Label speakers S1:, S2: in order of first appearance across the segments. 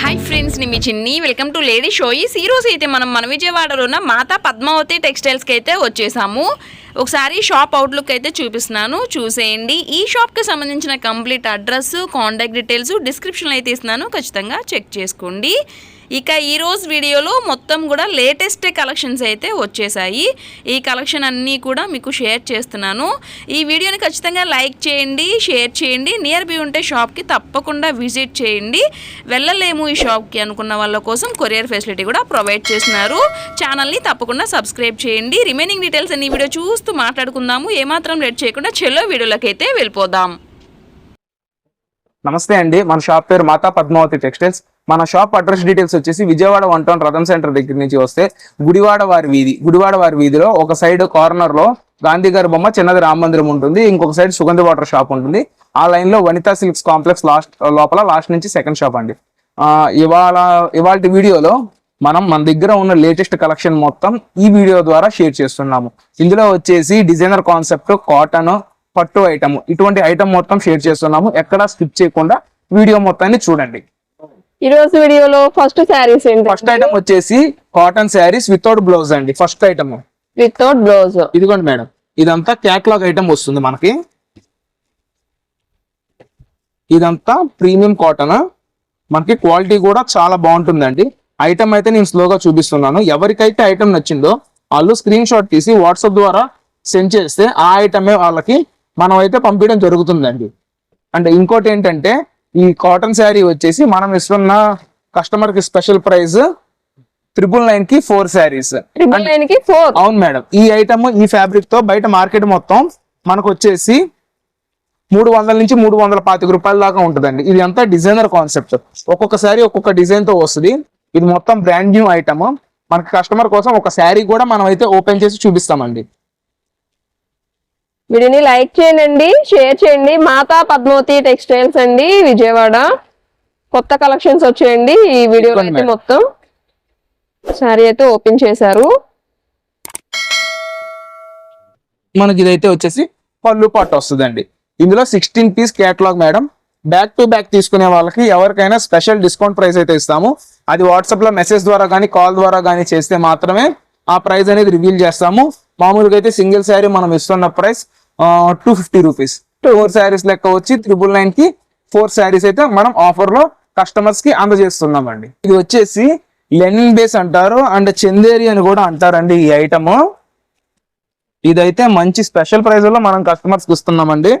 S1: Hi ఫ్రెండ్స్ని మీ చిన్ని. Welcome to lady షోయిస్ ఈ రోజు అయితే మనం మన విజయవాడలో ఉన్న మాతా పద్మావతి టెక్స్టైల్స్కి అయితే వచ్చేసాము. ఒకసారి షాప్ అవుట్లుక్ అయితే చూపిస్తున్నాను. చూసేయండి. ఈ షాప్కి సంబంధించిన కంప్లీట్ అడ్రస్ కాంటాక్ట్ డీటెయిల్స్ డిస్క్రిప్షన్లో అయితే ఇస్తున్నాను. ఖచ్చితంగా చెక్ చేసుకోండి. ఇక ఈరోజు వీడియోలో మొత్తం కూడా లేటెస్ట్ కలెక్షన్స్ అయితే వచ్చేసాయి. ఈ కలెక్షన్ అన్నీ కూడా మీకు షేర్ చేస్తున్నాను. ఈ వీడియోని ఖచ్చితంగా లైక్ చేయండి షేర్ చేయండి. నియర్ బై ఉంటే షాప్కి తప్పకుండా విజిట్ చేయండి. వెళ్ళలేము ఈ షాప్కి అనుకున్న వాళ్ళ కోసం కొరియర్ ఫెసిలిటీ కూడా ప్రొవైడ్ చేస్తున్నారు. ఛానల్ని తప్పకుండా సబ్స్క్రైబ్ చేయండి. రిమైనింగ్ డీటెయిల్స్ అన్ని వీడియో చూస్తూ మాట్లాడుకుందాము. ఏమాత్రం లేట్ చేయకుండా చెల్లో వీడియోలోకి అయితే వెళ్ళిపోదాం.
S2: నమస్తే అండి. మన షాప్ పేరు మాతా పద్మావతి టెక్స్టైల్స్. మన షాప్ అడ్రస్ డీటెయిల్స్ వచ్చేసి Vijayawada one town Ratan centre దగ్గర నుంచి వస్తే గుడివాడ వారి వీధి గుడివాడ వారి వీధిలో ఒక సైడ్ కార్నర్లో గాంధీ గారి బొమ్మ చిన్నది రామ మందిరం ఉంటుంది. ఇంకొక సైడ్ సుగంధ వాటర్ షాప్ ఉంటుంది. ఆ లైన్లో వనితా సిల్క్స్ కాంప్లెక్స్ లాస్ట్ లోపల లాస్ట్ నుంచి సెకండ్ షాప్ అండి. ఇవాళ ఇవాళ వీడియోలో మనం మన దగ్గర ఉన్న లేటెస్ట్ కలెక్షన్ మొత్తం ఈ వీడియో ద్వారా షేర్ చేస్తున్నాము. ఇందులో వచ్చేసి డిజైనర్ కాన్సెప్ట్ కాటన్ పట్టు ఐటమ్ ఇటువంటి ఐటమ్ మొత్తం షేర్ చేస్తున్నాము. ఎక్కడా స్కిప్ చేయకుండా వీడియో మొత్తాన్ని చూడండి.
S3: ఈ రోజు వీడియోలో ఫస్ట్ శారీస్ ఏంటి
S2: ఫస్ట్ ఐటమ్ వచ్చేసి కాటన్ శారీస్ వితౌట్ బ్లౌజ్ అండి. ఫస్ట్ ఐటమ్
S3: వితౌట్ బ్లౌజ్
S2: ఇదిగోండి మేడం. ఇదంతా క్యాట్లాగ్ ఐటమ్ వస్తుంది మనకి. ఇదంతా ప్రీమియం కాటన్ మనకి క్వాలిటీ కూడా చాలా బాగుంటుందండి. ఐటమ్ అయితే నేను స్లోగా చూపిస్తున్నాను. ఎవరికైతే ఐటమ్ నచ్చిందో వాళ్ళు స్క్రీన్ షాట్ తీసి వాట్సాప్ ద్వారా సెండ్ చేస్తే ఆ ఐటమే వాళ్ళకి మనం అయితే పంపించడం జరుగుతుందండి. అండ్ ఇంకోటి ఏంటంటే ఈ కాటన్ శారీ వచ్చేసి మనం ఇస్తున్న కస్టమర్కి స్పెషల్ ప్రైస్ త్రిబుల్ నైన్కి ఫోర్ శారీస్.
S3: ట్రిపుల్
S2: అవును మేడం. ఈ ఐటమ్ ఈ ఫ్యాబ్రిక్తో బయట మార్కెట్ మొత్తం మనకు వచ్చేసి మూడు వందల నుంచి మూడు వందల పాతిక రూపాయల దాకా ఉంటుందండి. ఇది అంతా డిజైనర్ కాన్సెప్ట్. ఒక్కొక్క శారీ ఒక్కొక్క డిజైన్తో వస్తుంది. ఇది మొత్తం బ్రాండ్ న్యూ ఐటమ్. మనకి కస్టమర్ కోసం ఒక శారీ కూడా మనం అయితే ఓపెన్ చేసి చూపిస్తామండి.
S3: వీడియోని లైక్ చేయండి షేర్ చేయండి. మాతా పద్మావతి టెక్స్టైల్స్ అండి విజయవాడ. కొత్త కలెక్షన్స్ వచ్చేయండి ఈ వీడియో అయితే. మొత్తం. శారీ అయితే ఓపెన్ చేశారు.
S2: మనకి ఇదైతే వచ్చేసి పళ్ళు పాటు వస్తుందండి. ఇందులో sixteen piece catalogue madam. Back to back తీసుకునే వాళ్ళకి ఎవరికైనా స్పెషల్ డిస్కౌంట్ ప్రైస్ అయితే ఇస్తాము. అది వాట్సాప్లో మెసేజ్ ద్వారా కానీ కాల్ ద్వారా కానీ చేస్తే మాత్రమే ఆ ప్రైస్ అనేది రివీల్ చేస్తాము. మామూలుగా అయితే సింగిల్ శారీ మనం ఇస్తున్న price two fifty rupees four sarees లెక్క వచ్చి త్రిబుల్ నైన్కి ఫోర్ శారీస్ అయితే మనం ఆఫర్లో కస్టమర్స్కి అందజేస్తున్నామండి. ఇది వచ్చేసి లెనిన్ బేస్ అంటారు అండ్ చందేరి అని కూడా అంటారండి ఈ ఐటమ్. ఇదైతే మంచి స్పెషల్ ప్రైస్లో మనం కస్టమర్స్కి ఇస్తున్నామండి.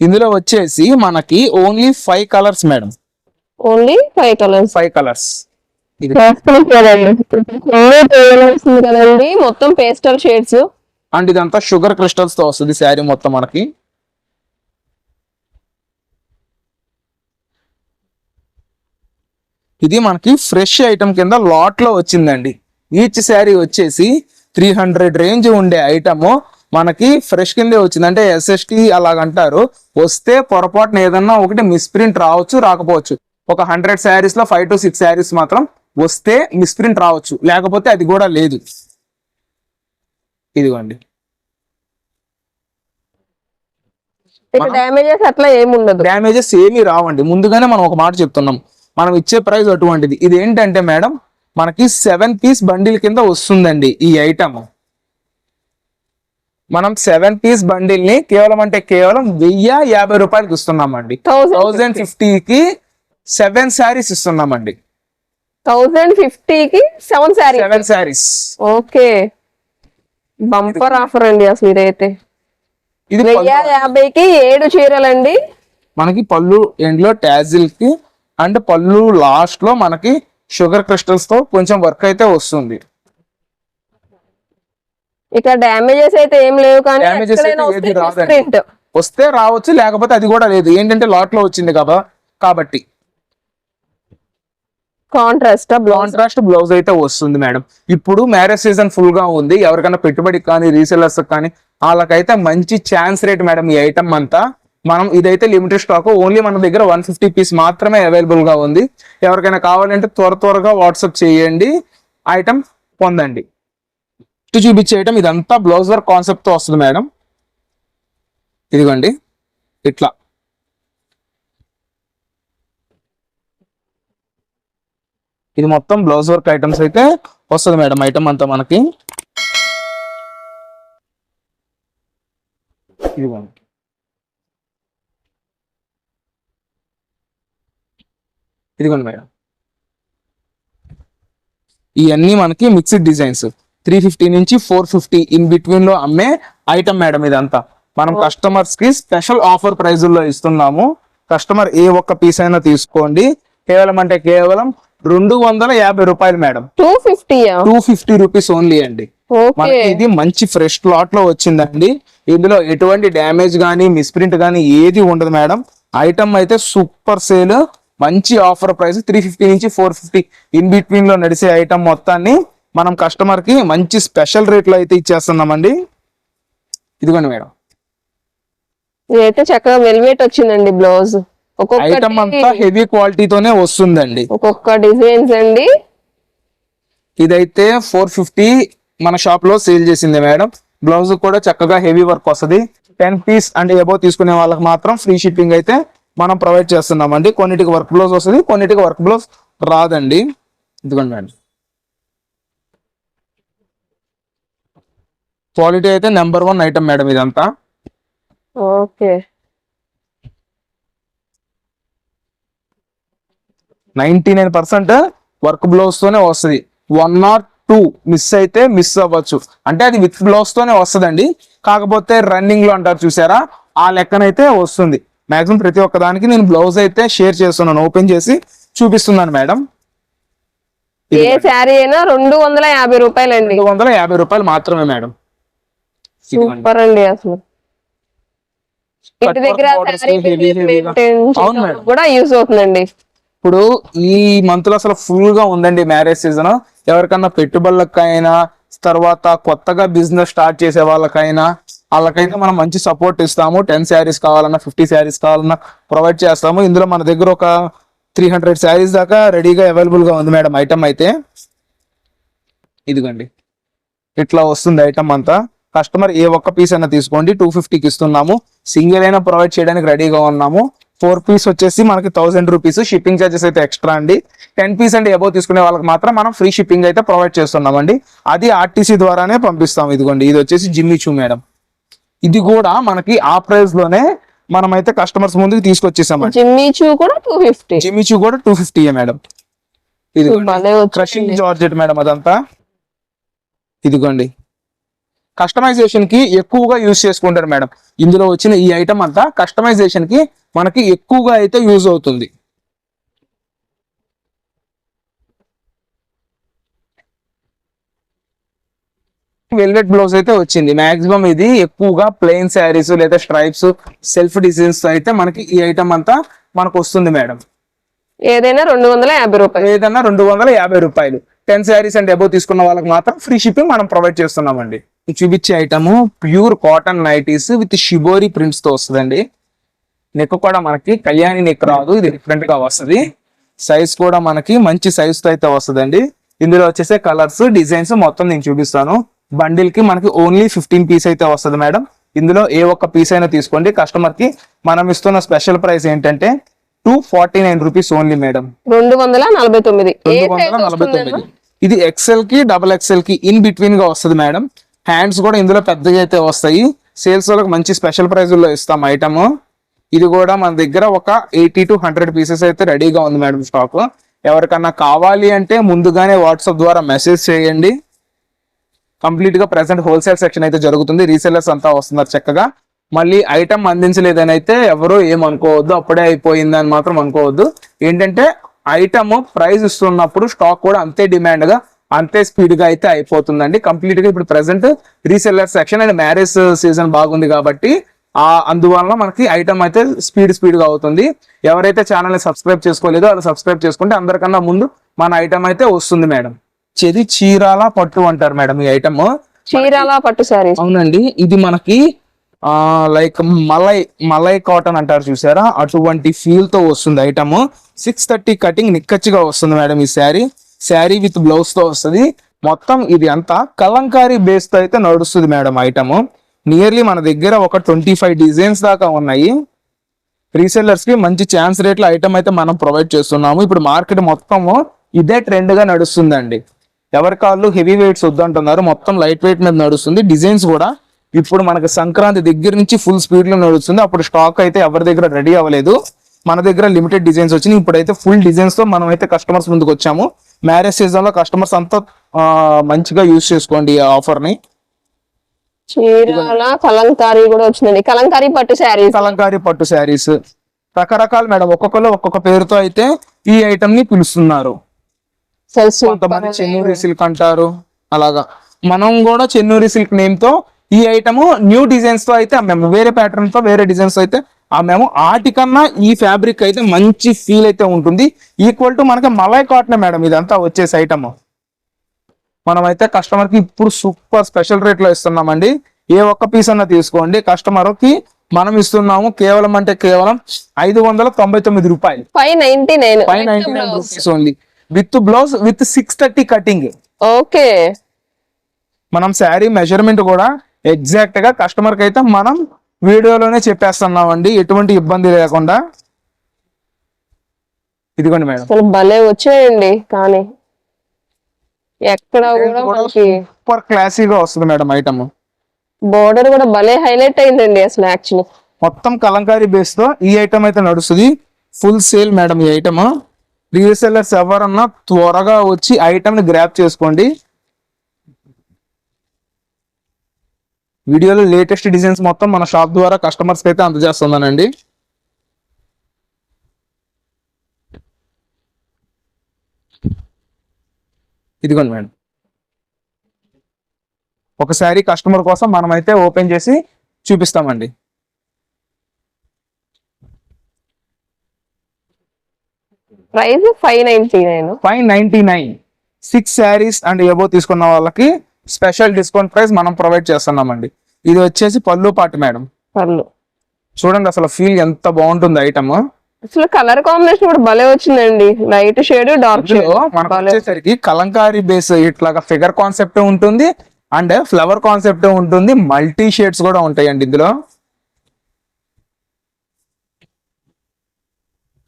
S2: ఇందులో వచ్చేసి మనకి only five colours madam
S3: only five colours
S2: five colours
S3: కదండి. మొత్తం పేస్టల్ షేడ్స్.
S2: అండ్ ఇదంతా షుగర్ క్రిస్టల్స్తో వస్తుంది శారీ మొత్తం మనకి. ఇది మనకి ఫ్రెష్ ఐటమ్ కింద లాట్లో వచ్చిందండి. ఈచ్ శారీ వచ్చేసి త్రీ హండ్రెడ్ రేంజ్ ఉండే ఐటమ్ మనకి ఫ్రెష్ కిందే వచ్చింది. అంటే ఎస్ఎస్టి అలాగంటారు. వస్తే పొరపాటున ఏదన్నా ఒకటి మిస్ప్రింట్ రావచ్చు రాకపోవచ్చు. ఒక హండ్రెడ్ శారీస్లో ఫైవ్ టు సిక్స్ శారీస్ మాత్రం వస్తే మిస్ప్రింట్ రావచ్చు. లేకపోతే అది కూడా లేదు. ఇదిగోండి.
S3: డ్యామేజెస్ అట్లా
S2: డ్యామేజెస్ ఏమీ రావండి. ముందుగానే మనం ఒక మాట చెప్తున్నాం. మనం ఇచ్చే ప్రైస్ అటువంటిది. ఇది ఏంటంటే మేడం మనకి సెవెన్ పీస్ బండిల్ కింద వస్తుందండి ఈ ఐటమ్. మనం సెవెన్ పీస్ బండిల్ని కేవలం అంటే కేవలం వెయ్యి యాభై రూపాయలకి ఇస్తున్నామండి.
S3: థౌసండ్
S2: థౌజండ్ ఫిఫ్టీకి సెవెన్ శారీస్ ఇస్తున్నామండి.
S3: థౌసండ్ ఫిఫ్టీకి seven saree
S2: seven sarees.
S3: Okay. Bumper offer అండి అసలు ఇదైతే.
S2: ఇది
S3: వెయ్యి యాభైకి ఏడు చీరలండి.
S2: మనకి పళ్ళు ఎండ్లో ట్యాజిల్కి అండ్ పళ్ళు లాస్ట్లో మనకి షుగర్ క్రిస్టల్స్తో కొంచెం వర్క్ అయితే వస్తుంది.
S3: ఇక్కడ డ్యామేజెస్ అయితే ఏం లేవు కానీ వస్తే
S2: రావచ్చు లేకపోతే అది కూడా లేదు. ఏంటంటే లాట్లో వచ్చింది కదా కాబట్టి.
S3: కాంట్రాస్ట్
S2: కాంట్రాస్ట్ బ్లౌజ్ అయితే వస్తుంది మేడం. ఇప్పుడు మ్యారేజ్ సీజన్ ఫుల్గా ఉంది. ఎవరికైనా పెట్టుబడికి కానీ రీసెలర్స్ కానీ వాళ్ళకైతే మంచి ఛాన్స్ రేట్ మేడం ఈ ఐటమ్ అంతా. మనం ఇదైతే లిమిటెడ్ స్టాక్ ఓన్లీ మన దగ్గర వన్ ఫిఫ్టీ పీస్ మాత్రమే అవైలబుల్గా ఉంది. ఎవరికైనా కావాలంటే త్వర త్వరగా వాట్సాప్ చేయండి. ఐటమ్ పొందండి. ఇటు చూపించే ఐటమ్ ఇదంతా బ్లౌజ్ వర్క్ కాన్సెప్ట్తో వస్తుంది మేడం. ఇదిగోండి. ఇట్లా. ఇది మొత్తం బ్లౌజ్ వర్క్ ఐటమ్స్ అయితే వస్తుంది మేడం ఐటమ్ అంతా మనకి. ఇదిగోండి. ఇదిగోండి మేడం. ఇవన్నీ మనకి మిక్స్డ్ డిజైన్స్ త్రీ ఫిఫ్టీ నుంచి ఫోర్ ఫిఫ్టీ ఇన్ బిట్వీన్లో అమ్మే ఐటమ్ మేడం ఇదంతా. మనం కస్టమర్స్కి స్పెషల్ ఆఫర్ ప్రైజుల్లో ఇస్తున్నాము. కస్టమర్ ఏ ఒక్క పీస్ అయినా తీసుకోండి. కేవలం అంటే కేవలం రెండు వందల యాభై రూపాయలు మేడం.
S3: టూ ఫిఫ్టీయా?
S2: టూ ఫిఫ్టీ రూపీస్ ఓన్లీ అండి. మనకి ఇది మంచి ఫ్రెష్ లాట్లో వచ్చిందండి. ఇందులో ఎటువంటి డ్యామేజ్ కానీ మిస్ప్రింట్ కానీ ఏది ఉండదు మేడం. ఐటమ్ అయితే సూపర్ సేల్. మంచి ఆఫర్ ప్రైస్ త్రీ ఫిఫ్టీ నుంచి ఫోర్ ఫిఫ్టీ. ఇన్ బిట్వీన్లో నడిచే ఐటమ్ మొత్తాన్ని మనం కస్టమర్కి మంచి స్పెషల్ రేట్లో అయితే ఇచ్చేస్తున్నామండి. ఇదిగోండి మేడం.
S3: ఇదైతే చక్కగా వెల్వేట్ వచ్చిందండి బ్లౌజ్.
S2: ఐటమ్ అంతా హెవీ క్వాలిటీతోనే వస్తుందండి.
S3: ఒక్కొక్క డిజైన్స్ అండి.
S2: ఇదైతే ఫోర్ ఫిఫ్టీ మన షాప్లో సేల్ చేసింది మేడం. బ్లౌజ్ కూడా చక్కగా హెవీ వర్క్ వస్తది. టెన్ పీస్ అండ్ ఎబో తీసుకునే వాళ్ళకి మాత్రం ఫ్రీ షిప్పింగ్ అయితే మనం ప్రొవైడ్ చేస్తున్నామండి. కొన్నిటికి వర్క్ బ్లౌజ్ వస్తుంది కొన్నిటికి వర్క్ బ్లౌజ్ రాదండి. ఇదిగోండి మేడం. క్వాలిటీ అయితే నెంబర్ వన్ ఐటమ్ మేడం ఇదంతా.
S3: Okay.
S2: Ninety nine percent work blouse తోనే వస్తుంది. వన్ నాట్ టూ మిస్ అయితే మిస్ అవ్వచ్చు. అంటే అది విత్ బ్లౌజ్ తోనే వస్తుందండి. కాకపోతే రన్నింగ్లో అంటారు చూసారా? ఆ లెక్కనైతే వస్తుంది. మాక్సిమం ప్రతి ఒక్క దానికి నేను బ్లౌజ్ అయితే షేర్ చేస్తున్నాను. ఓపెన్ చేసి చూపిస్తున్నాను మేడం.
S3: ఏ శారీ అయినా రెండు వందల యాభై రూపాయలండి.
S2: రెండు వందల యాభై రూపాయలు మాత్రమే మేడం.
S3: సూపర్ అండి అసలు. ఇంటి దగ్గర. కూడా యూజ్ అవుతుందండి.
S2: ఇప్పుడు ఈ మంత్లో అసలు ఫుల్గా ఉందండి మ్యారేజ్ సీజన్ ఎవరికన్నా పెట్టుబడులకైనా తర్వాత కొత్తగా బిజినెస్ స్టార్ట్ చేసే వాళ్ళకైనా వాళ్ళకైతే మనం మంచి సపోర్ట్ ఇస్తాము. టెన్ శారీస్ కావాలన్నా ఫిఫ్టీ శారీస్ కావాలన్నా ప్రొవైడ్ చేస్తాము. ఇందులో మన దగ్గర ఒక త్రీ హండ్రెడ్ శారీస్ దాకా రెడీగా అవైలబుల్గా ఉంది మేడం ఐటమ్ అయితే. ఇదిగోండి. ఇట్లా వస్తుంది ఐటమ్ అంతా. కస్టమర్ ఏ ఒక్క పీస్ అయినా తీసుకోండి. టూ ఫిఫ్టీకి ఇస్తున్నాము. సింగిల్ అయినా ప్రొవైడ్ చేయడానికి రెడీగా ఉన్నాము. ఫోర్ పీస్ వచ్చేసి మనకి థౌసండ్ రూపీస్. షిప్పింగ్ చార్జెస్ అయితే ఎక్స్ట్రా అండి. టెన్ పీస్ అండ్ ఎబో తీసుకునే వాళ్ళకి మాత్రం మనం ఫ్రీ షిప్పింగ్ అయితే ప్రొవైడ్ చేస్తున్నామండి. అది ఆర్టీసీ ద్వారానే పంపిస్తాం. ఇదిగోండి ఇది వచ్చేసి జిమ్మిచూ మేడం. ఇది కూడా మనకి ఆ ప్రైస్లోనే మనమైతే కస్టమర్స్ ముందుకు తీసుకొచ్చేసామండి.
S3: జిమ్మీ చూ కూడా టూ ఫిఫ్టీ
S2: జిమ్మిచూ కూడా టూ ఫిఫ్టీ మేడం. ఇది క్రషింగ్ జార్జెట్ మేడం అదంతా. ఇదిగోండి కస్టమైజేషన్కి ఎక్కువగా యూజ్ చేసుకుంటారు మేడం. ఇందులో వచ్చిన ఈ ఐటమ్ అంతా కస్టమైజేషన్కి మనకి ఎక్కువగా అయితే యూజ్ అవుతుంది. వెల్వెట్ బ్లౌజ్ అయితే వచ్చింది. మాక్సిమం ఇది ఎక్కువగా ప్లెయిన్ శారీస్ లేదా స్ట్రైప్స్ సెల్ఫ్ డిజైన్స్ అయితే మనకి ఈ ఐటమ్ అంతా మనకు వస్తుంది మేడం.
S3: ఏదైనా రెండు వందల యాభై రూపాయలు.
S2: ఏదన్నా రెండు వందల యాభై రూపాయలు. టెన్ శారీస్ అండ్ అబౌవ్ తీసుకున్న వాళ్ళకి మాత్రం ఫ్రీ షిప్పింగ్ మనం ప్రొవైడ్ చేస్తున్నామండి. చూపించే item pure cotton nighties with shibori ప్రింట్స్తో వస్తుందండి. నెక్ కూడా మనకి కళ్యాణి నెక్ రాదు ఇది డిఫరెంట్గా వస్తుంది. సైజ్ కూడా మనకి మంచి సైజ్తో అయితే వస్తుందండి. ఇందులో వచ్చేసే కలర్స్ డిజైన్స్ మొత్తం నేను చూపిస్తాను. బండిల్కి మనకి ఓన్లీ ఫిఫ్టీన్ పీస్ అయితే వస్తుంది మేడం. ఇందులో ఏ ఒక్క పీస్ అయినా తీసుకోండి. కస్టమర్కి మనం ఇస్తున్న స్పెషల్ ప్రైస్ ఏంటంటే two forty nine rupees only madam.
S3: రెండు వందల నలభై తొమ్మిది. ఏ
S2: రెండు వందల
S3: size
S2: నలభై
S3: వస్తుందన్నా?
S2: తొమ్మిది. ఇది ఎక్సెల్కి డబల్ ఎక్సెల్కి ఇన్ బిట్వీన్గా వస్తుంది మేడం. హ్యాండ్స్ కూడా ఇందులో పెద్దగా అయితే వస్తాయి. సేల్స్ వాళ్ళకి మంచి స్పెషల్ ప్రైజ్లో ఇస్తాం ఐటమ్ ఇది కూడా మన దగ్గర ఒక ఎయిటీ టు హండ్రెడ్ పీసెస్ అయితే రెడీగా ఉంది మేడం స్టాక్ ఎవరికన్నా కావాలి అంటే ముందుగానే వాట్సాప్ ద్వారా మెసేజ్ చేయండి. కంప్లీట్గా ప్రజెంట్ ప్రెసెంట్ హోల్సేల్ సెక్షన్ అయితే జరుగుతుంది. రీసెల్లర్స్ అంతా వస్తున్నారు చక్కగా. మళ్ళీ ఐటమ్ అందించలేదని అయితే ఎవరు ఏమనుకోవద్దు అప్పుడే అయిపోయింది అని మాత్రం అనుకోవద్దు. ఏంటంటే ఐటమ్ ప్రైస్ ఇస్తున్నప్పుడు స్టాక్ కూడా అంతే డిమాండ్గా అంతే స్పీడ్గా అయితే అయిపోతుందండి. కంప్లీట్గా ఇప్పుడు present reseller section and marriage season బాగుంది కాబట్టి ఆ అందువలన మనకి ఐటమ్ అయితే స్పీడ్ స్పీడ్గా అవుతుంది. ఎవరైతే ఛానల్ని సబ్స్క్రైబ్ చేసుకోలేదో వాళ్ళు సబ్స్క్రైబ్ చేసుకుంటే అందరికన్నా ముందు మన ఐటమ్ అయితే వస్తుంది మేడం. చెది చీరాల పట్టు అంటారు మేడం ఈ ఐటమ్.
S3: చీరాల పట్టు శారీస్
S2: అవునండి. ఇది మనకి ఆ లైక్ మలై మలై కాటన్ అంటారు చూసారా? అటువంటి ఫీల్తో వస్తుంది ఐటమ్. సిక్స్ థర్టీ కటింగ్ నిక్కచ్చిగా వస్తుంది మేడం ఈ శారీ శారీ విత్ బ్లౌజ్తో వస్తుంది. మొత్తం ఇది అంతా కలంకారీ బేస్తో అయితే నడుస్తుంది మేడం ఐటమ్. నియర్లీ మన దగ్గర ఒక ట్వంటీ ఫైవ్ డిజైన్స్ దాకా ఉన్నాయి. రీసెల్లర్స్కి మంచి ఛాన్స్ రేట్ల ఐటమ్ అయితే మనం ప్రొవైడ్ చేస్తున్నాము. ఇప్పుడు మార్కెట్ మొత్తము ఇదే ట్రెండ్గా నడుస్తుందండి. ఎవరి కాళ్ళు హెవీ వెయిట్స్ వద్దంటున్నారు. మొత్తం లైట్ వెయిట్ మీద నడుస్తుంది. డిజైన్స్ కూడా ఇప్పుడు మనకి సంక్రాంతి దగ్గర నుంచి ఫుల్ స్పీడ్లో నడుస్తుంది. అప్పుడు స్టాక్ అయితే ఎవరి దగ్గర రెడీ అవ్వలేదు. మన దగ్గర లిమిటెడ్ డిజైన్స్ వచ్చినాయి. ఇప్పుడైతే ఫుల్ డిజైన్స్తో మనం అయితే కస్టమర్స్ ముందుకు వచ్చాము. మ్యారేజ్ సీజన్లో కస్టమర్స్ అంతా మంచిగా యూస్ చేసుకోండి ఈ ఆఫర్ని.
S3: చీరాల కలంకారీ కూడా వచ్చిందండి. కలంకారీ పట్టు శారీస్.
S2: కలంకారీ పట్టు శారీస్. రకరకాల మేడం ఒక్కొక్కరు ఒక్కొక్క పేరుతో అయితే ఈ ఐటమ్ని పిలుస్తున్నారు. కొంతమంది చెన్నూరి సిల్క్ అంటారు. అలాగా. మనం కూడా చెన్నూరి సిల్క్ నేమ్తో ఈ ఐటమ్ న్యూ డిజైన్స్తో అయితే అమ్మాము వేరే ప్యాటర్న్తో వేరే డిజైన్స్ అయితే అమ్మాము వాటికన్నా ఈ ఫ్యాబ్రిక్ అయితే మంచి ఫీల్ అయితే ఉంటుంది. ఈక్వల్ టు మనకి మలై కాటన్ మేడం ఇదంతా వచ్చేసి ఐటమ్ మనం అయితే కస్టమర్కి ఇప్పుడు సూపర్ స్పెషల్ రేట్లో ఇస్తున్నామండి. ఏ ఒక్క పీస్ అన్నా తీసుకోండి. కస్టమర్కి మనం ఇస్తున్నాము కేవలం అంటే కేవలం ఐదు వందల తొంభై తొమ్మిది రూపాయలు.
S3: Five ninety nine
S2: five ninety nine rupees only with blouse with six thirty cutting
S3: okay
S2: మనం శారీ మెజర్మెంట్ కూడా ఎగ్జాక్ట్గా కస్టమర్కి అయితే మనం వీడియోలోనే చెప్పేస్తున్నామండి. ఎటువంటి ఇబ్బంది లేకుండా. ఇదిగోండి మేడం.
S3: అసలు భలే వచ్చాయండి కానీ ఎక్కడ కూడా మనకి
S2: సూపర్ క్లాసీగా వస్తుంది మేడం ఐటమ్
S3: బోర్డర్ కూడా భలే హైలైట్ అయిందండి అసలు యాక్చువల్లీ
S2: మొత్తం కలంకారీ బేస్తో ఈ ఐటమ్ అయితే నడుస్తుంది. ఫుల్ సేల్ మేడం ఈ ఐటమ్ రీసెల్లర్స్ ఎవరన్నా త్వరగా వచ్చి ఐటమ్ని గ్రాప్ చేసుకోండి. వీడియోలో లేటెస్ట్ డిజైన్స్ మొత్తం మన షాప్ ద్వారా కస్టమర్స్ అయితే అందజేస్తున్నానండి. ఇదిగోండి మేడం. ఒకసారి కస్టమర్ కోసం మనం అయితే ఓపెన్ చేసి చూపిస్తామండి.
S3: Price five ninety nine.
S2: Five ninety nine. Six sarees and above తీసుకున్న వాళ్ళకి స్పెషల్ డిస్కౌంట్ ప్రైస్ మనం ప్రొవైడ్ చేస్తున్నామండి. ఇది వచ్చేసి పళ్ళు పాటు మేడం.
S3: పర్లు
S2: చూడండి అసలు ఫీల్ ఎంత బాగుంటుంది ఐటమ్.
S3: అసలు కలర్ కాంబినేషన్ కూడా భలే వచ్చిందండి. Light shade dark shade.
S2: మనకు వచ్చేసరికి కలంకారీ బేస్ ఇట్లాగా ఫిగర్ కాన్సెప్ట్ ఉంటుంది అండ్ ఫ్లవర్ కాన్సెప్ట్ ఉంటుంది. మల్టీ షేడ్స్ కూడా ఉంటాయండి ఇందులో.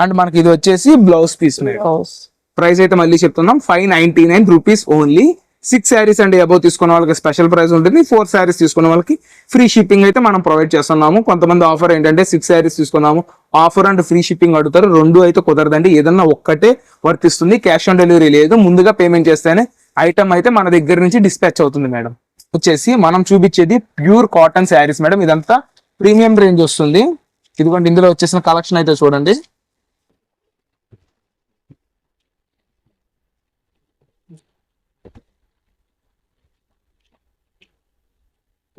S2: అండ్ మనకి ఇది వచ్చేసి బ్లౌజ్ పీస్ ప్రైస్ అయితే మళ్ళీ చెప్తున్నాం. Five ninety nine rupees only. Six sarees and above తీసుకున్న వాళ్ళకి స్పెషల్ ప్రైస్ ఉంటుంది. ఫోర్ శారీస్ తీసుకున్న వాళ్ళకి ఫ్రీ షిప్పింగ్ అయితే మనం ప్రొవైడ్ చేస్తున్నాము. కొంతమంది ఆఫర్ ఏంటంటే సిక్స్ శారీస్ తీసుకున్నాము. ఆఫర్ అండ్ ఫ్రీ షిప్పింగ్ అడుగుతారు. రెండు అయితే కుదరదండి. ఏదన్నా ఒక్కటే వర్తిస్తుంది. క్యాష్ ఆన్ డెలివరీ లేదు. ముందుగా పేమెంట్ చేస్తేనే ఐటమ్ అయితే మన దగ్గర నుంచి డిస్పాచ్ అవుతుంది మేడం. వచ్చేసి మనం చూపించేది ప్యూర్ కాటన్ శారీస్ మేడం. ఇదంతా ప్రీమియం రేంజ్ వస్తుంది. ఇదిగోండి ఇందులో వచ్చేసిన కలెక్షన్ అయితే చూడండి.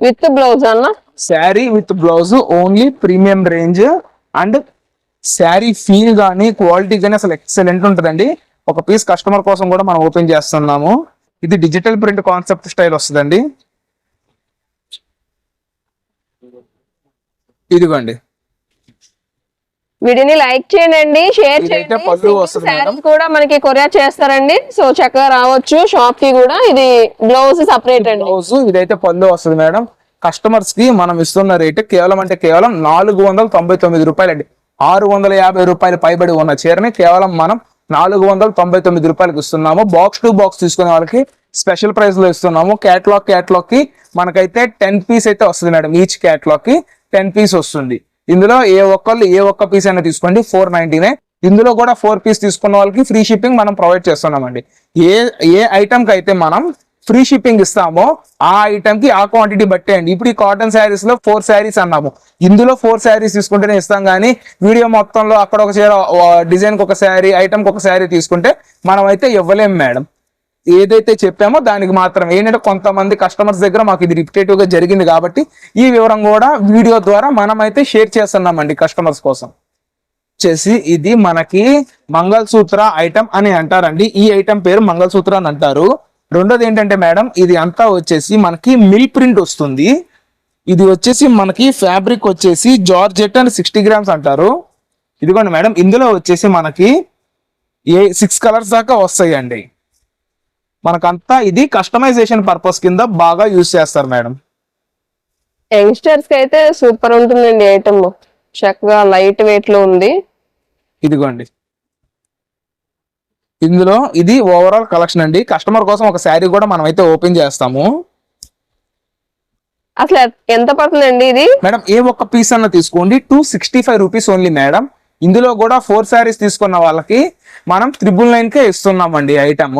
S3: విత్ బ్లౌజ్ అన్న?
S2: Saree with blouse only premium range and saree feel కానీ క్వాలిటీ కానీ అసలు ఎక్సలెంట్ ఉంటుందండి. ఒక పీస్ కస్టమర్ కోసం కూడా మనం ఓపెన్ చేస్తున్నాము. ఇది డిజిటల్ ప్రింట్ కాన్సెప్ట్ స్టైల్ వస్తుందండి. ఇదిగోండి.
S3: వీడియోని లైక్ చేయండి షేర్ చేయండి. కూడా మనకి కొరియర్ చేస్తారండి. సో చక్కగా రావచ్చు. షాప్కి కూడా ఇది బ్లౌజ్ సపరేట్ అండి.
S2: బ్లౌజ్ ఇదైతే పళ్ళు వస్తుంది మేడం. కస్టమర్స్కి మనం ఇస్తున్న రేట్ కేవలం అంటే కేవలం నాలుగు వందల తొంభై తొమ్మిది రూపాయలు అండి ఆరు వందల యాభై రూపాయలు పైబడి ఉన్న చీరని కేవలం మనం నాలుగు వందల తొంభై తొమ్మిది రూపాయలకి ఇస్తున్నాము. బాక్స్ టు బాక్స్ తీసుకునే వాళ్ళకి స్పెషల్ ప్రైస్లో ఇస్తున్నాము. క్యాట్లాగ్ క్యాట్లాగ్కి మనకైతే టెన్ పీస్ అయితే వస్తుంది మేడం. ఈచ్ క్యాట్లాగ్కి టెన్ పీస్ వస్తుంది. ఇందులో ఏ ఒక్కళ్ళు ఏ ఒక్క పీస్ అయినా తీసుకోండి ఫోర్ నైన్టీనే ఇందులో కూడా ఫోర్ పీస్ తీసుకున్న వాళ్ళకి ఫ్రీ షిప్పింగ్ మనం ప్రొవైడ్ చేస్తున్నామండి. ఏ ఏ ఐటమ్కి అయితే మనం ఫ్రీ షిప్పింగ్ ఇస్తామో ఆ ఐటమ్కి ఆ క్వాంటిటీ బట్టే అండి. ఇప్పుడు ఈ కాటన్ శారీస్లో ఫోర్ శారీస్ అన్నాము. ఇందులో ఫోర్ శారీస్ తీసుకుంటేనే ఇస్తాం కానీ వీడియో మొత్తంలో అక్కడ ఒక చీర డిజైన్కి ఒక శారీ ఐటమ్కి ఒక శారీ తీసుకుంటే మనం అయితే ఇవ్వలేం మేడం. ఏదైతే చెప్పామో దానికి మాత్రం ఏంటంటే కొంతమంది కస్టమర్స్ దగ్గర మాకు ఇది రిపిటేటివ్గా జరిగింది కాబట్టి ఈ వివరం కూడా వీడియో ద్వారా మనం అయితే షేర్ చేస్తున్నామండి కస్టమర్స్ కోసం. వచ్చేసి ఇది మనకి మంగళసూత్ర ఐటమ్ అని అంటారండి. ఈ ఐటమ్ పేరు మంగళసూత్ర అని అంటారు. రెండోది ఏంటంటే మేడం ఇది అంతా వచ్చేసి మనకి మిల్ ప్రింట్ వస్తుంది. ఇది వచ్చేసి మనకి ఫ్యాబ్రిక్ వచ్చేసి జార్జెట్ అండ్ సిక్స్టీ గ్రామ్స్ అంటారు. ఇదిగోండి మేడం ఇందులో వచ్చేసి మనకి ఏ సిక్స్ కలర్స్ దాకా వస్తాయండి. మనకంతా ఇది కస్టమైజేషన్ పర్పస్ కింద బాగా యూజ్ చేస్తారు మేడం.
S3: యంగ్స్టర్స్కి అయితే సూపర్ ఉంటుందండి ఐటమ్ చక్కగా లైట్ వెయిట్లో ఉంది.
S2: ఇదిగోండి. ఇందులో ఇది ఓవరాల్ కలెక్షన్ అండి. కస్టమర్ కోసం ఒక శారీ కూడా మనం అయితే ఓపెన్ చేస్తాము.
S3: అసలు ఎంత పడుతుందండి ఇది?
S2: మేడం ఏ ఒక్క పీస్ అన్న తీసుకోండి. Two sixty five rupees only madam. ఇందులో కూడా ఫోర్ శారీస్ తీసుకున్న వాళ్ళకి మనం త్రిబుల్ నైన్ కే ఇస్తున్నామండి ఐటమ్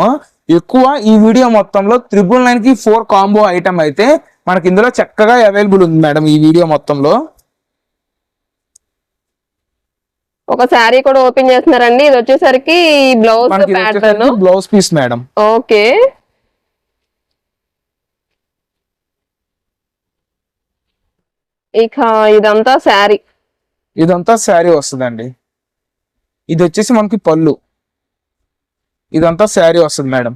S2: ఎక్కువ ఈ వీడియో మొత్తంలో త్రిబుల్ నైన్కి ఫోర్ కాంబో ఐటమ్ అయితే మనకి ఇందులో చక్కగా అవైలబుల్ ఉంది మేడం ఈ వీడియో మొత్తంలో.
S3: ఒక శారీ కూడా ఓపెన్ చేస్తున్నారండి. ఇది వచ్చేసరికి blouse pattern.
S2: Blouse piece madam.
S3: Okay. ఇక ఇదంతా శారీ.
S2: ఇదంతా శారీ వస్తుందండి. ఇది వచ్చేసి మనకి పళ్ళు. ఇదంతా శారీ వస్తుంది మేడం.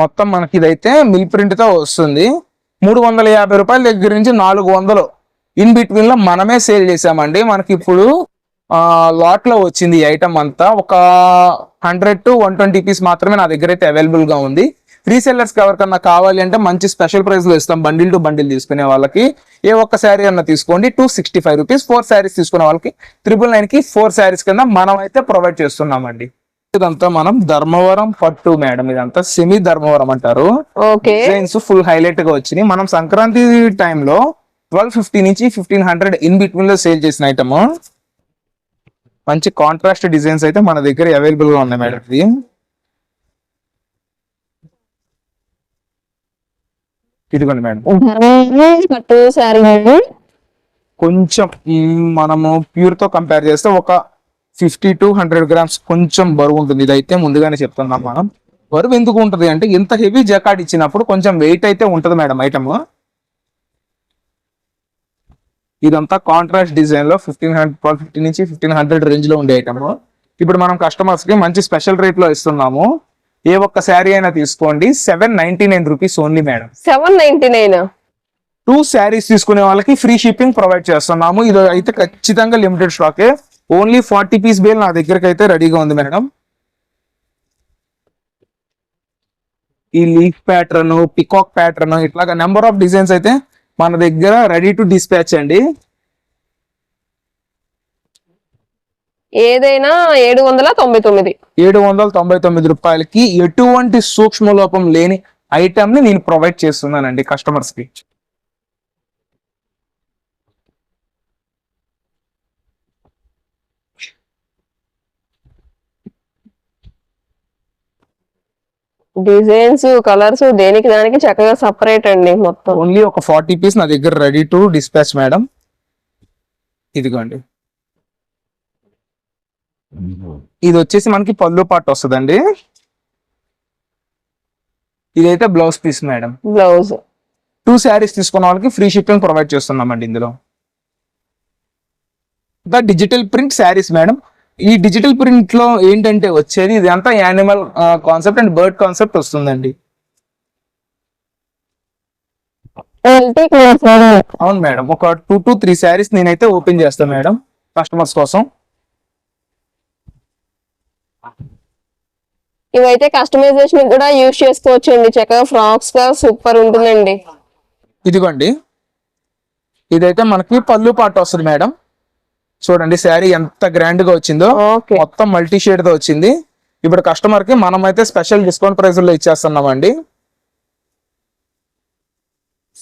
S2: మొత్తం మనకి ఇదైతే మిల్ ప్రింట్తో వస్తుంది. మూడు వందల యాభై రూపాయల దగ్గర నుంచి నాలుగు వందలు ఇన్ బిట్వీన్లో మనమే సేల్ చేసామండి మనకి ఇప్పుడు లాట్లో వచ్చింది ఈ ఐటమ్ అంతా. ఒక hundred to one twenty piece మాత్రమే నా దగ్గర అయితే అవైలబుల్గా ఉంది. రీసెల్లర్స్కి ఎవరికన్నా కావాలి అంటే మంచి స్పెషల్ ప్రైస్లో ఇస్తాం. బండిల్ టు బండిల్ తీసుకునే వాళ్ళకి ఏ ఒక్క శారీ అన్న తీసుకోండి. Two sixty five rupees four sarees తీసుకునే వాళ్ళకి త్రిబుల్ నైన్కి ఫోర్ శారీస్ కింద మనం అయితే ప్రొవైడ్ చేస్తున్నామండి. ఇదంతా మనం ధర్మవరం పట్టు మేడం. ఇదంతా సెమీ ధర్మవరం అంటారు.
S3: ఓకే.
S2: డిజైన్స్ ఫుల్ హైలైట్గా వచ్చినాయి. మనం సంక్రాంతి టైంలో ట్వెల్వ్ ఫిఫ్టీ నుంచి ఫిఫ్టీన్ హండ్రెడ్ ఇన్ బిట్వీన్లో సేల్ చేసిన ఐటమ్ మంచి కాంట్రాస్ట్ డిజైన్స్ అయితే మన దగ్గర అవైలబుల్గా ఉన్నాయి మేడం. ఇది ఇదిగోండి మేడం.
S3: పట్టు శారీ
S2: కొంచెం మనము ప్యూర్తో కంపేర్ చేస్తే ఒక ఫిఫ్టీ టు హండ్రెడ్ గ్రామ్స్ కొంచెం బరువు ఉంటుంది. ఇదైతే ముందుగానే చెప్తున్నాం మనం. బరువు ఎందుకు ఉంటుంది అంటే ఇంత హెవీ జకాట్ ఇచ్చినప్పుడు కొంచెం వెయిట్ అయితే ఉంటుంది మేడం ఐటమ్ ఇదంతా కాంట్రాస్ట్ డిజైన్లో ఫిఫ్టీన్ హండ్రెడ్ ఫిఫ్టీ నుంచి ఫిఫ్టీన్ హండ్రెడ్ రేంజ్లో ఉండే ఐటమ్ ఇప్పుడు మనం కస్టమర్స్కి మంచి స్పెషల్ రేట్లో ఇస్తున్నాము. ఏ ఒక్క శారీ అయినా తీసుకోండి. Seven ninety nine rupees only madam
S3: seven ninety nine.
S2: Two sarees తీసుకునే వాళ్ళకి ఫ్రీ షిప్పింగ్ ప్రొవైడ్ చేస్తున్నాము. ఇది అయితే ఖచ్చితంగా limited stock only forty piece bale నా దగ్గరకు అయితే రెడీగా ఉంది మేడం ఈ లీఫ్ ప్యాటర్న్ పికాక్ ప్యాటర్న్ ఇట్లాగా నెంబర్ ఆఫ్ డిజైన్స్ అయితే మన దగ్గర రెడీ టు డిస్పాచ్ అండి.
S3: ఏదైనా ఏడు వందల తొంభై తొమ్మిది.
S2: ఏడు వందల తొంభై తొమ్మిది రూపాయలకి ఎటువంటి సూక్ష్మ లోపం లేని ఐటమ్ని నేను ప్రొవైడ్ చేస్తున్నానండి కస్టమర్స్కి.
S3: డిజైన్స్ కలర్స్ దేనికి దానికి చక్కగా సపరేట్ అండి మొత్తం.
S2: ఓన్లీ ఒక ఫార్టీ పీస్ నా దగ్గర రెడీ టు డిస్పాచ్ మేడం ఇదిగోండి. ఇది వచ్చేసి మనకి పళ్ళు పాటు వస్తుందండి. ఇదైతే blouse piece madam.
S3: Blouse.
S2: Two sarees తీసుకున్న వాళ్ళకి ఫ్రీ షిప్పింగ్ ప్రొవైడ్ చేస్తున్నామండి ఇందులో. The digital print sarees madam. ఈ డిజిటల్ ప్రింట్లో ఏంటంటే వచ్చేది ఇదంతా animal concept and bird concept వస్తుందండి. అవును మేడం. ఒక టూ టు త్రీ శారీస్ నేనైతే ఓపెన్ చేస్తాను మేడం కస్టమర్స్ కోసం.
S3: ఇవైతే కస్టమైజేషన్ కూడా యూజ్ చేసుకోవచ్చు అండి చక్కగా ఫ్రాక్స్గా సూపర్ ఉంటుందండి.
S2: ఇదిగోండి. ఇదైతే మనకి పళ్ళు పాట వస్తుంది మేడం. చూడండి శారీ ఎంత గ్రాండ్గా వచ్చిందో. మొత్తం మల్టీ షేడ్తో వచ్చింది. ఇప్పుడు కస్టమర్కి మనం అయితే స్పెషల్ డిస్కౌంట్ ప్రైస్లో ఇచ్చేస్తున్నామండి.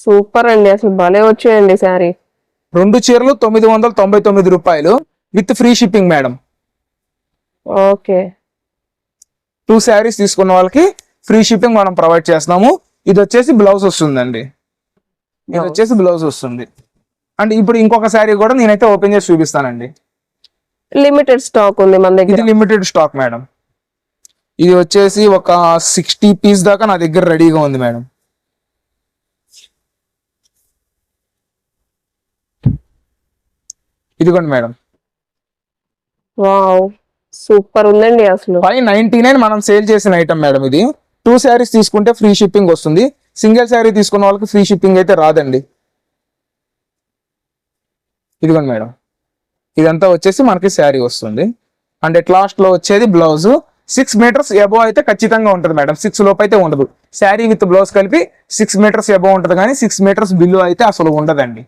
S3: సూపర్ అండి. అసలు భలే వచ్చాయండి శారీ.
S2: రెండు చీరలు తొమ్మిది వందల తొంభై తొమ్మిది రూపాయలు with free shipping madam.
S3: Okay.
S2: Two sarees తీసుకున్న వాళ్ళకి ఫ్రీ షిప్పింగ్ మనం ప్రొవైడ్ చేస్తున్నాము. ఇది వచ్చేసి బ్లౌజ్ వస్తుందండి. ఇది వచ్చేసి బ్లౌజ్ వస్తుంది. అండ్ ఇప్పుడు ఇంకొక శారీ కూడా నేనైతే ఓపెన్ చేసి చూపిస్తానండి.
S3: లిమిటెడ్ స్టాక్ ఉంది మన దగ్గర.
S2: ఇది లిమిటెడ్ స్టాక్ మేడం ఇది వచ్చేసి ఒక సిక్స్టీ పీస్ దాకా నా దగ్గర రెడీగా ఉంది మేడం ఇదిగోండి మేడం
S3: వావ్ సూపర్ ఉందండి అసలు.
S2: ఫైవ్ నైన్టీ నైన్ మనం సేల్ చేసిన ఐటమ్ మేడం ఇది. టూ శారీస్ తీసుకుంటే ఫ్రీ షిప్పింగ్ వస్తుంది. సింగిల్ శారీ తీసుకున్న వాళ్ళకి ఫ్రీ షిప్పింగ్ అయితే రాదండి. ఇదిగోండి మేడం. ఇదంతా వచ్చేసి మనకి శారీ వస్తుంది. అండ్ ఎట్ లాస్ట్లో వచ్చేది బ్లౌజ్ సిక్స్ మీటర్స్ ఎబో అయితే ఖచ్చితంగా ఉంటుంది మేడం. సిక్స్ లోపు అయితే ఉండదు. శారీ విత్ బ్లౌజ్ కలిపి సిక్స్ మీటర్స్ ఎబో ఉంటుంది కానీ సిక్స్ మీటర్స్ బిల్లు అయితే అసలు ఉండదండి.